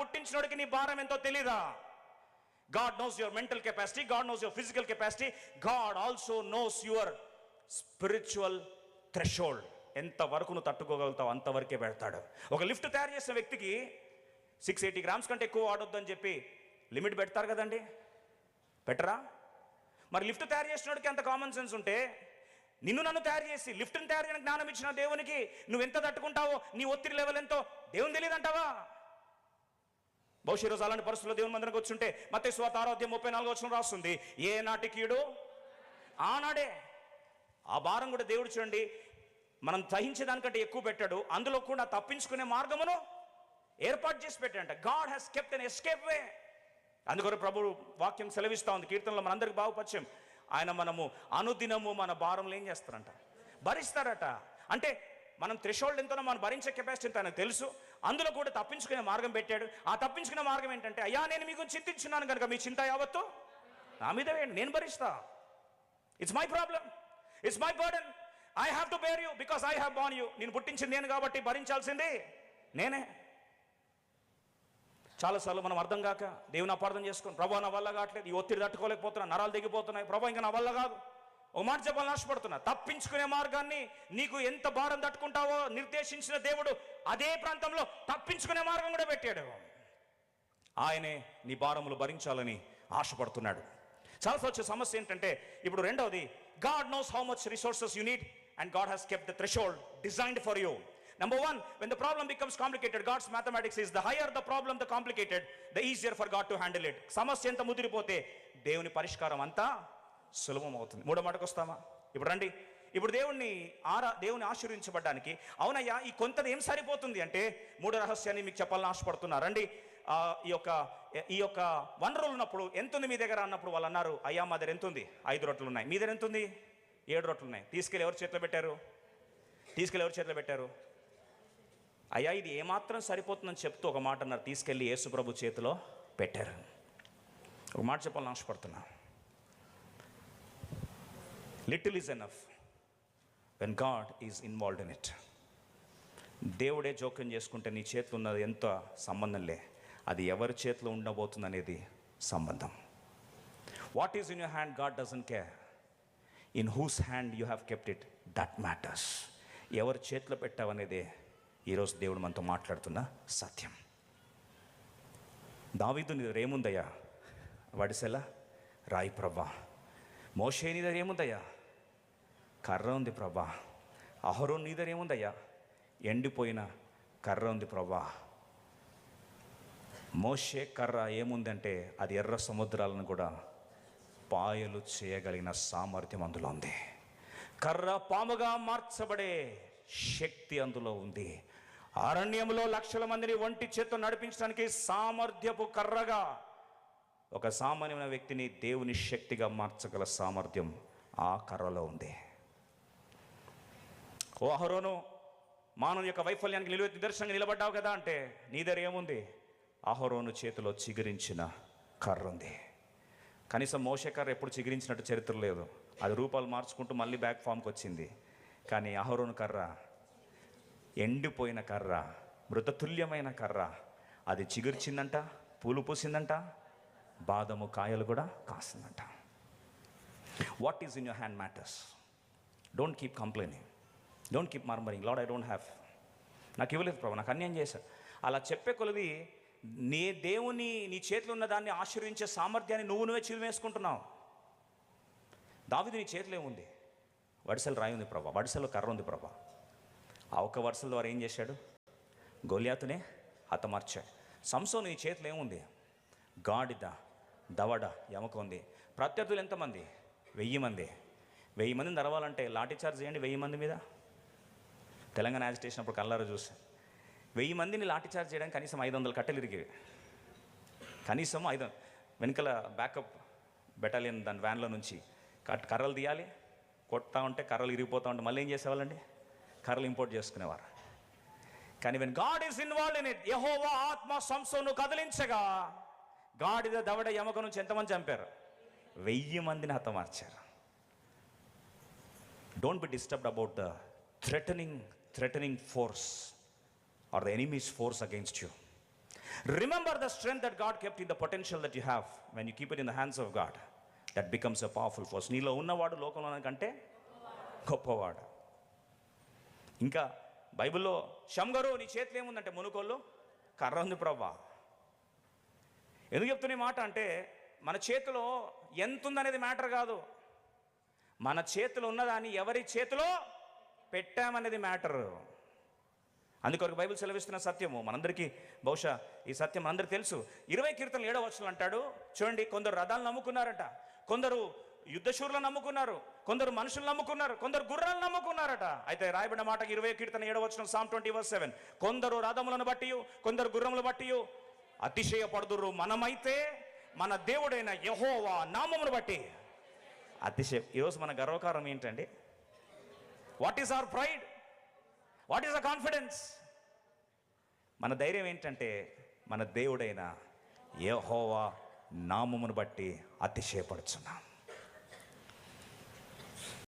పుట్టించినోడికి నీ భారం ఎంతో తెలీదా? God knows your mental capacity God knows your physical capacity God also knows your spiritual threshold ఎంత వరకు నువ్వు తట్టుకోగలుగుతావు అంతవరకే పెడతాడు. ఒక లిఫ్ట్ తయారు చేసిన వ్యక్తికి సిక్స్ ఎయిటీ గ్రామ్స్ కంటే ఎక్కువ వాడొద్దని చెప్పి లిమిట్ పెడతారు కదండి? పెట్టరా? మరి లిఫ్ట్ తయారు చేసినోడికి అంత కామన్ సెన్స్ ఉంటే నిన్ను నన్ను తయారు చేసి లిఫ్ట్ని తయారు చేయడానికి జ్ఞానం ఇచ్చిన దేవునికి నువ్వు ఎంత తట్టుకుంటావో నీ ఒత్తిడి లెవెల్ ఎంతో దేవుని తెలియదంటావా? బహుశా ఈరోజు అలాంటి పరిస్థితుల్లో దేవుని మందిరానికి వచ్చుంటే మతే స్వాత ఆరోగ్యం ముప్పై నాలుగు వచ్చిన రాస్తుంది. ఏ నాటికీడు ఆనాడే. ఆ భారం కూడా దేవుడు చూడండి మనం సహించేదానికంటే ఎక్కువ పెట్టాడు. అందులో కూడా తప్పించుకునే మార్గమును ఏర్పాటు చేసి పెట్టాడంట. God has kept an escape way. అందుకొరకు ప్రభు వాక్యం సెలవిస్తూ ఉంది. కీర్తనలో మనందరికి బాగుపరిచయం. ఆయన మనము అనుదినము మన భారంలో ఏం చేస్తారంట? భరిస్తారట. అంటే మనం త్రిషోల్డ్ ఎంతనో మనం భరించే కెపాసిటీ ఎంత ఆయనకు తెలుసు. అందులో కూడా తప్పించుకునే మార్గం పెట్టాడు. ఆ తప్పించుకునే మార్గం ఏంటంటే అయ్యా నేను మీకు చింతించున్నాను కనుక మీ చింత యావత్తు నా మీద వేయండి నేను భరిస్తా. It's my problem it's my burden I have to bear you because I have born you నేను పుట్టించింది నేను కాబట్టి భరించాల్సింది నేనే. చాలాసార్లు మనం అర్థం కాక దేవుని అపార్థం చేసుకుని ప్రభా నా వల్ల కావట్లేదు. ఈ ఒత్తిడి తట్టుకోలేకపోతున్నా నరాలు దిగిపోతున్నాయి ప్రభా ఇంకా నా వల్ల కాదు. ఓ మాట చెప్పాలని ఆశపడుతున్నా. తప్పించుకునే మార్గాన్ని నీకు ఎంత భారం తట్టుకుంటావో నిర్దేశించిన దేవుడు అదే ప్రాంతంలో తప్పించుకునే మార్గం కూడా పెట్టాడు. ఆయనే నీ భారములు భరించాలని ఆశపడుతున్నాడు. చాలా వచ్చే సమస్య ఏంటంటే ఇప్పుడు రెండవది God knows how much resources you need and God has kept the threshold designed for you number one when the problem becomes complicated God's mathematics is the higher the problem the complicated the easier for God to handle it సమస్య ఎంత ముదిరిపోతే దేవుని పరిష్కారం అంతా సులభం అవుతుంది మూడో మాటకు వస్తామా ఇప్పుడు రండి. ఇప్పుడు దేవుణ్ణి ఆరా దేవుని ఆశీర్వించబడ్డానికి అవునయ్యా ఈ కొంతది ఏం సరిపోతుంది అంటే మూడో రహస్యాన్ని మీకు చెప్పాలని ఆశపడుతున్నా. రండి. ఈ యొక్క ఈ యొక్క వనరులు ఉన్నప్పుడు ఎంత ఉంది మీ దగ్గర అన్నప్పుడు వాళ్ళు అన్నారు అయ్యా మా దగ్గర ఎంత ఉంది ఐదు రొట్టెలు ఉన్నాయి. మీ దగ్గర ఎంత ఉంది ఏడు రొట్టెలు ఉన్నాయి. తీసుకెళ్ళి ఎవరు చేతిలో పెట్టారు? తీసుకెళ్ళి ఎవరు చేతిలో పెట్టారు? అయ్యా ఇది ఏమాత్రం సరిపోతుందని చెప్తూ ఒక మాట అన్నారు. తీసుకెళ్ళి యేసుప్రభు చేతిలో పెట్టారు. ఒక మాట చెప్పాలని ఆశపడుతున్నాను little is enough when God is involved in it దేవుడే జోక్యం చేసుకుంటే నీ చేతిలో ఉన్నది ఎంత సంబంధంలే అది ఎవరి చేతిలో ఉండబోతుంది అనేది సంబంధం. What is in your hand God doesn't care in whose hand you have kept it that matters ఎవరి చేతిలో పెట్టావనేదే ఈరోజు దేవుడు మనతో మాట్లాడుతున్న సత్యం. దావీదు నీ దగ్గర ఏముందయ్యా వడిసెల రాయి ప్రభా మోషే నీ దగ్గర ఏముందయ్యా కర్ర ఉంది ప్రభా. అహరో నీ దగ్గర ఏముందయ్యా? ఎండిపోయిన కర్ర ఉంది ప్రభా. మోషే కర్ర ఏముందంటే అది ఎర్ర సముద్రాలను కూడా పాయలు చేయగలిగిన సామర్థ్యం అందులో ఉంది. కర్ర పాముగా మార్చబడే శక్తి అందులో ఉంది. అరణ్యంలో లక్షల మందిని ఒంటి చేత్తో నడిపించడానికి సామర్థ్యపు కర్రగా ఒక సామాన్యమైన వ్యక్తిని దేవుని శక్తిగా మార్చగల సామర్థ్యం ఆ కర్రలో ఉంది. ఓ అహరోను మానవుని యొక్క వైఫల్యానికి నిలువ నిదర్శనంగా నిలబడ్డావు కదా అంటే నీ దగ్గర ఏముంది? అహరోను చేతిలో చిగురించిన కర్ర ఉంది కనీసం మోసే కర్ర ఎప్పుడు చిగురించినట్టు చరిత్ర లేదు. అది రూపాలు మార్చుకుంటూ మళ్ళీ బ్యాక్ ఫామ్కి వచ్చింది. కానీ అహరోను కర్ర ఎండిపోయిన కర్ర మృతతుల్యమైన కర్ర అది చిగుర్చిందంట పూలు పూసిందంట బాదము కాయలు కూడా కాసిందంట. What is in your hand matters don't keep complaining don't keep murmuring lord I don't have నాకు ఇవ్వలేదు ప్రభు నాకు అన్యాయం చేశా అలా చెప్పే కొలది నీ దేవుని నీ చేతిలో ఉన్న దాన్ని ఆశీర్వించే సామర్థ్యాన్ని నువ్వు నువ్వే చిరువేసుకుంటున్నావు దావిది నీ చేతిలో ఏముంది? వడిసెలు రాయి ఉంది ప్రభా వడిసెలో కర్ర ఉంది ప్రభా. ఆ ఒక్క వరుసల ద్వారా ఏం చేశాడు? గోలియాతునే హతమార్చాడు. సంసో నీ చేతిలో ఏముంది? గాడిద దవడ ఎమక ఉంది. ప్రత్యర్థులు ఎంతమంది? వెయ్యి మంది. వెయ్యి మందిని తెరవాలంటే లాఠీ చార్జ్ చేయండి వెయ్యి మంది మీద. తెలంగాణ యాజిటేషన్ అప్పుడు కల్లారా చూసాను వెయ్యి మందిని లాఠీ చార్జ్ చేయడానికి కనీసం ఐదు వందల కట్టెలు ఇరిగి కనీసం ఐదు వెనకల బ్యాకప్ బెటాలియన్ దాని వ్యాన్లో నుంచి కట్ కర్రలు తీయాలి. కొట్టా ఉంటే కర్రలు ఇరిగిపోతా ఉంటే మళ్ళీ ఏం చేసేవాళ్ళండి? కర్రలు ఇంపోర్ట్ చేసుకునేవారు. కానీ when God is involved in it యహోవా ఆత్మ సంస్థను కదిలించగా గాడిద దవడ యమక నుంచి ఎంతమంది చంపారు? వెయ్యి మందిని హతమార్చారు. Don't be disturbed about the threatening threatening force or the enemies force against you remember the strength that God kept in the potential that you have when you keep it in the hands of God that becomes a powerful force నీలో ఉన్నవాడు లోకంలో కంటే గొప్పవాడు. ఇంకా బైబిల్లో షమ్గరు నీ చేతిలో ఏముందంటే మునుకోళ్ళు కర్ర ఉంది ప్రభా ఎందుకు చెప్తున్న ఈ మాట అంటే మన చేతిలో ఎంత ఉందనేది మ్యాటర్ కాదు. మన చేతిలో ఉన్నదాన్ని ఎవరి చేతిలో? పెట్టామనేది మ్యాటర్. అందుకొరకు బైబిల్ సెలవిస్తున్న సత్యము. మనందరికీ బహుశా ఈ సత్యం అందరికీ తెలుసు. ఇరవై కీర్తనలు ఏడవ వచనం అంటాడు చూడండి కొందరు రథాలు నమ్ముకున్నారట. కొందరు యుద్ధశూరులను నమ్ముకున్నారు. కొందరు మనుషులు నమ్ముకున్నారు. కొందరు గుర్రాలు నమ్ముకున్నారట. అయితే రాయబడిన మాట ఇరవై కీర్తన ఏడవ వచనం సామ్ ట్వంటీ వర్ సెవెన్. కొందరు రథములను బట్టి కొందరు గుర్రములు బట్టి అతిశయపడుదురు మనమైతే మన దేవుడైన యహోవా నామమును బట్టి. అతిశయ. ఈరోజు మన గర్వకారం ఏంటండి? What is our pride what is a confidence మన ధైర్యం ఏంటంటే మన దేవుడైన యెహోవా నామమును బట్టి అతిశయపడుచున్నాం.